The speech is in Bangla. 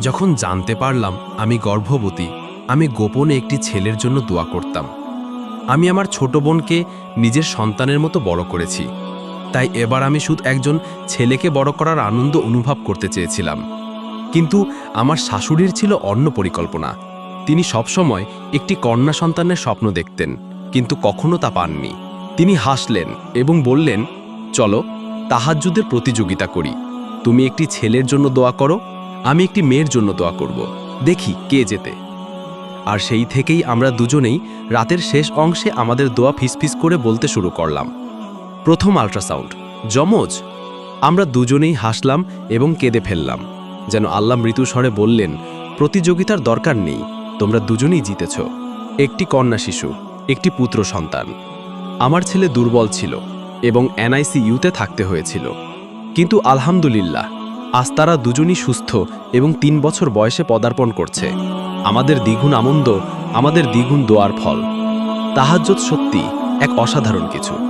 যখন জানতে পারলাম আমি গর্ভবতী, আমি গোপনে একটি ছেলের জন্য দোয়া করতাম। আমি আমার ছোট বোনকে নিজের সন্তানের মতো বড় করেছি। তাই এবার আমি শুধু একজন ছেলেকে বড় করার আনন্দ অনুভব করতে চেয়েছিলাম। কিন্তু আমার শাশুড়ির ছিল অন্য পরিকল্পনা। তিনি সবসময় একটি কন্যা সন্তানের স্বপ্ন দেখতেন, কিন্তু কখনো তা পাননি। তিনি হাসলেন এবং বললেন, চলো, তাহাজ্জুদের প্রতিযোগিতা করি। তুমি একটি ছেলের জন্য দোয়া করো আমি একটি মেয়ের জন্য দোয়া করব। দেখি কে যেতে। আর সেই থেকেই আমরা দুজনেই রাতের শেষ অংশে আমাদের দোয়া ফিসফিস করে বলতে শুরু করলাম। প্রথম আল্ট্রাসাউন্ড যমজ আমরা দুজনেই হাসলাম এবং কেঁদে ফেললাম। যেন আল্লাহ মৃত্যুস্বরে বললেন, প্রতিযোগিতার দরকার নেই, তোমরা দুজনেই জিতেছ। একটি কন্যা শিশু, একটি পুত্র সন্তান। আমার ছেলে দুর্বল ছিল এবং এনআইসি ইউতে থাকতে হয়েছিল। কিন্তু আলহামদুলিল্লাহ আজ তারা দুজনই সুস্থ এবং তিন বছর বয়সে পদার্পণ করছে। আমাদের দ্বিগুণ আনন্দ আমাদের দ্বিগুণ দোয়ার ফল। তাহাজ্জত সত্যি এক অসাধারণ কিছু।